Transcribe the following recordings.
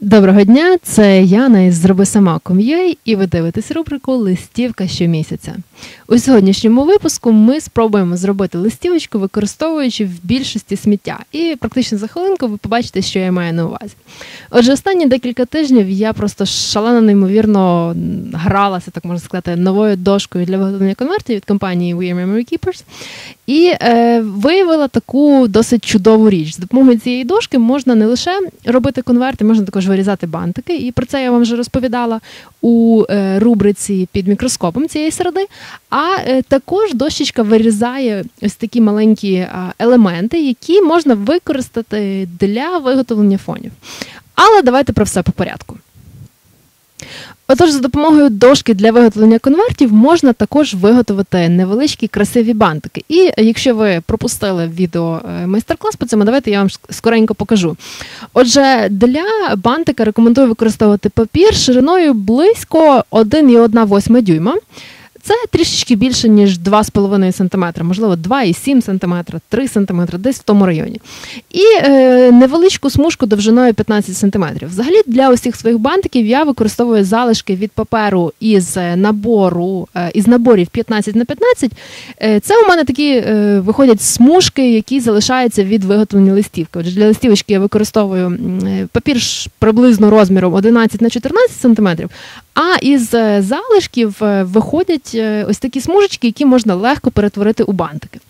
Доброго дня, це Яна із Зроби сама Ком'єй, і ви дивитесь рубрику Листівка щомісяця. У сьогоднішньому випуску ми спробуємо зробити листівочку, використовуючи в більшості сміття. І практично за хвилинку ви побачите, що я маю на увазі. Отже, останні декілька тижнів я просто шалено неймовірно гралася, так можна сказати, новою дошкою для виготовлення конвертів від компанії We Are Memory Keepers. І е, виявила таку досить чудову річ. З допомогою цієї дошки можна не лише робити конверти, можна також вирізати бантики. І про це я вам вже розповідала у е, рубриці під мікроскопом цієї середи. А е, також дощечка вирізає ось такі маленькі елементи, які можна використати для виготовлення фонів. Але давайте про все по порядку. Отож, за допомогою дошки для виготовлення конвертів можна також виготовити невеличкі красиві бантики. І якщо ви пропустили відео е, майстер-клас по цьому, давайте я вам скоренько покажу. Отже, для бантика рекомендую використовувати папір шириною близько 1,1 дюйма. Це трішечки більше, ніж 2,5 см, можливо, 2,7 см, 3 см, десь в тому районі. І е, невеличку смужку довжиною 15 см. Взагалі для усіх своїх бантиків я використовую залишки від паперу із набору, е, із наборів 15 на 15. Е, це у мене такі е, виходять смужки, які залишаються від виготовлення листівки. Отже, для листівочки я використовую е, папір приблизно розміром 11 на 14 см, а із е, залишків е, виходять е, ось такі смужечки, які можна легко перетворити у бантики.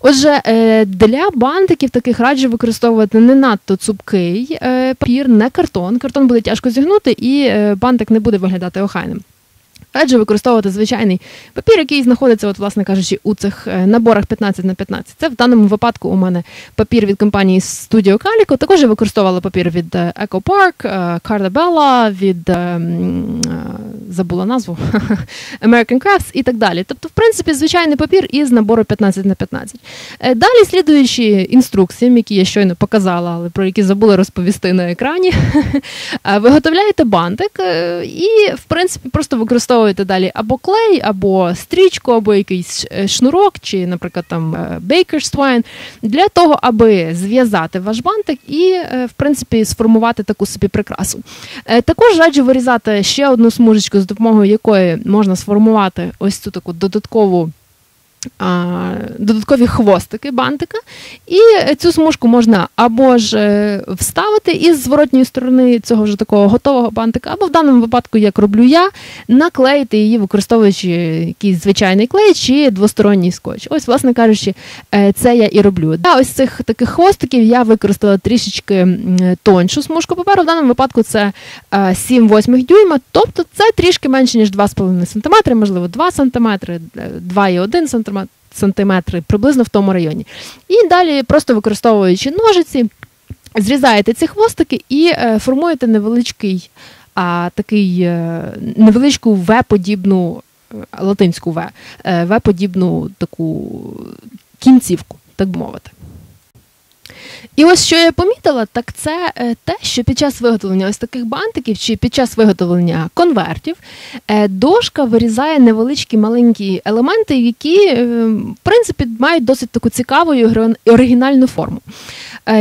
Отже, для бантиків таких раджу використовувати не надто цупкий папір, не картон. Картон буде тяжко зігнути, і бантик не буде виглядати охайним. Адже використовувати звичайний папір, який знаходиться, от, власне кажучи, у цих е, наборах 15 на 15. Це в даному випадку у мене папір від компанії Studio Calico. Також я використовувала папір від е, Eco Park, е, Cardabella, від забула назву American Crafts і так далі. Тобто, в принципі, звичайний папір із набору 15 на 15. Далі, слідуючи інструкціям, які я щойно показала, але про які забула розповісти на екрані, виготовляєте бантик і, в принципі, просто використовуєте далі або клей, або стрічку, або якийсь е, шнурок, чи, наприклад, там Baker's Twine, для того, аби зв'язати ваш бантик і, е, в принципі, сформувати таку собі прикрасу. Е, також раджу вирізати ще одну смужечку, з допомогою якої можна сформувати ось цю таку додаткову додаткові хвостики бантика, і цю смужку можна або ж е, вставити із зворотньої сторони цього ж такого готового бантика, або в даному випадку, як роблю я, наклеїти її, використовуючи якийсь звичайний клей чи двосторонній скотч. Ось, власне кажучи, е, це я і роблю. Для ось цих таких хвостиків я використала трішечки тоншу смужку паперу. В даному випадку це 7-8 е, дюйма, тобто це трішки менше, ніж 2,5 см, можливо, 2 см, 2,1 см сантиметри, приблизно в тому районі. І далі, просто використовуючи ножиці, зрізаєте ці хвостики і е, формуєте невеличкий а, такий е, невеличку В-подібну, е, латинську В, В-подібну таку кінцівку, так би мовити. І ось що я помітила, так це е, те, що під час виготовлення ось таких бантиків чи під час виготовлення конвертів е, дошка вирізає невеличкі маленькі елементи, які, е, в принципі, мають досить таку цікаву і оригінальну форму.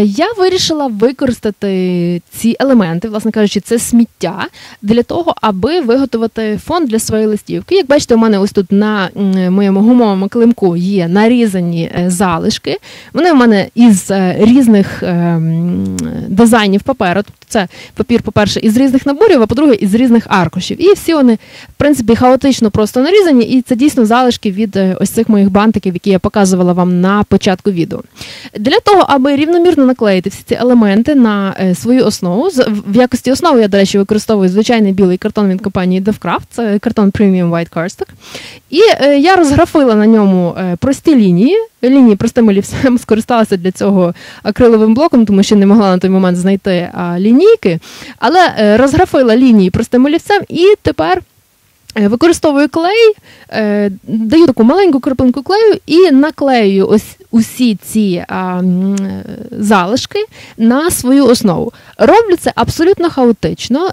Я вирішила використати ці елементи, власне кажучи, це сміття для того, аби виготовити фон для своєї листівки. Як бачите, у мене ось тут на моєму гумовому климку є нарізані залишки. Вони у мене із різних ем, дизайнів паперу. Тобто це папір, по-перше, із різних наборів, а по-друге, із різних аркушів. І всі вони, в принципі, хаотично просто нарізані, і це дійсно залишки від е, ось цих моїх бантиків, які я показувала вам на початку відео. Для того, аби рівномірно наклеїти всі ці елементи на е, свою основу, в якості основи я, до речі, використовую звичайний білий картон від компанії DevCraft, це картон Premium White Cardstock. І е, я розграфила на ньому прості лінії лінії простим олівцем скористалася для цього акриловим блоком, тому що не могла на той момент знайти лінійки, але е, розграфила лінії простим олівцем і тепер. Е, використовую клей, е, даю таку маленьку краплинку клею і наклею ось усі ці а, залишки на свою основу. Роблю це абсолютно хаотично,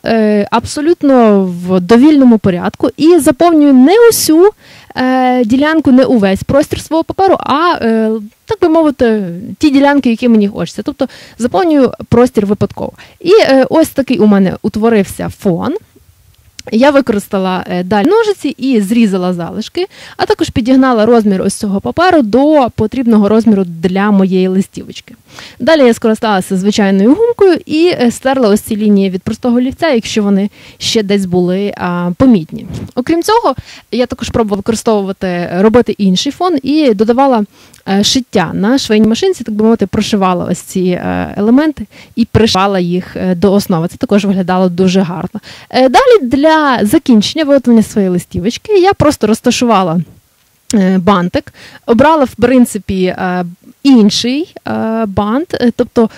абсолютно в довільному порядку і заповнюю не усю е, ділянку, не увесь простір свого паперу, а е, так би мовити, ті ділянки, які мені хочеться. Тобто заповнюю простір випадково. І е, ось такий у мене утворився фон. Я використала е, далі ножиці і зрізала залишки, а також підігнала розмір ось цього паперу до потрібного розміру для моєї листівочки. Далі я скористалася звичайною гумкою і е, стерла ось ці лінії від простого лівця, якщо вони ще десь були а, помітні. Окрім цього, я також пробувала використовувати робити інший фон і додавала е, шиття на швейній машинці, так би мовити, прошивала ось ці елементи і пришивала їх до основи. Це також виглядало дуже гарно. Далі для закінчення виготовлення своєї листівочки я просто розташувала е, бантик, обрала, в принципі, е, інший е, бант, тобто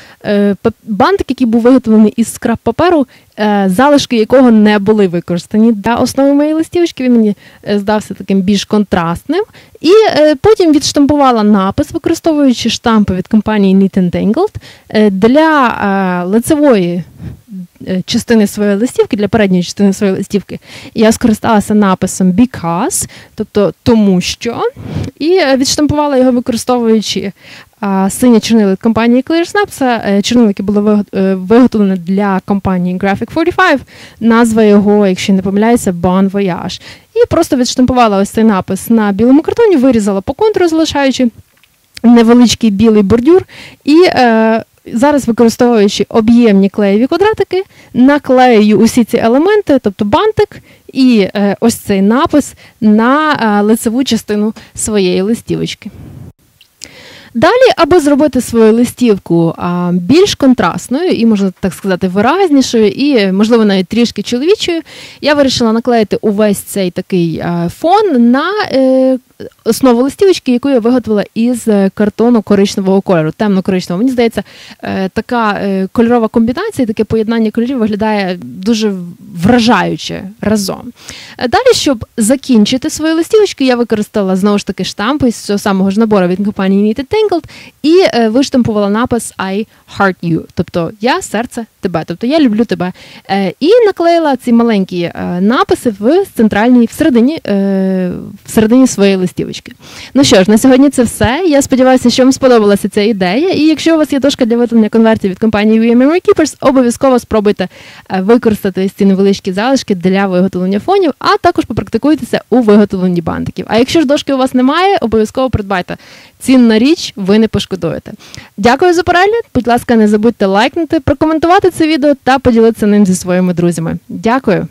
бантик, який був виготовлений із скраб паперу, залишки якого не були використані для основи моєї листівочки. Він мені здався таким більш контрастним. І потім відштампувала напис, використовуючи штампи від компанії Knit Tangled для лицевої частини своєї листівки, для передньої частини своєї листівки, я скористалася написом because, тобто тому що, і е, відштампувала його, використовуючи сині чорнили компанії ClearSnap. Це е, чорнили, які були виготовлені для компанії Graphic 45. Назва його, якщо не помиляюся, Bon Voyage. І просто відштампувала ось цей напис на білому картоні, вирізала по контуру, залишаючи невеличкий білий бордюр. і е, Зараз використовуючи об'ємні клеєві квадратики, наклею усі ці елементи, тобто бантик і е, ось цей напис на е, лицеву частину своєї листівочки. Далі, аби зробити свою листівку більш контрастною і, можна так сказати, виразнішою, і, можливо, навіть трішки чоловічою, я вирішила наклеїти увесь цей такий фон на е, основу листівочки, яку я виготовила із е, картону коричневого кольору, темно-коричневого. Мені здається, е, така е, кольорова комбінація, таке поєднання кольорів виглядає дуже вражаюче разом. Далі, щоб закінчити свої листівочки, я використала знову ж таки штампи з цього самого ж набору від компанії Knitted Tangled і виштампувала напис I heart you, тобто я серце тебе, тобто я люблю тебе. І наклеїла ці маленькі написи в центральній всередині, всередині своєї листівочки. Ну що ж, на сьогодні це все. Я сподіваюся, що вам сподобалася ця ідея. І якщо у вас є дошка для виготовлення конвертів від компанії VM Keepers, обов'язково спробуйте е, використати ці невеличкі залишки для виготовлення фонів, а також попрактикуйтеся у виготовленні бантиків. А якщо ж дошки у вас немає, обов'язково придбайте. Цінна річ, ви не пошкодуєте. Дякую за перегляд. Будь ласка, не забудьте лайкнути, прокоментувати це відео та поділитися ним зі своїми друзями. Дякую.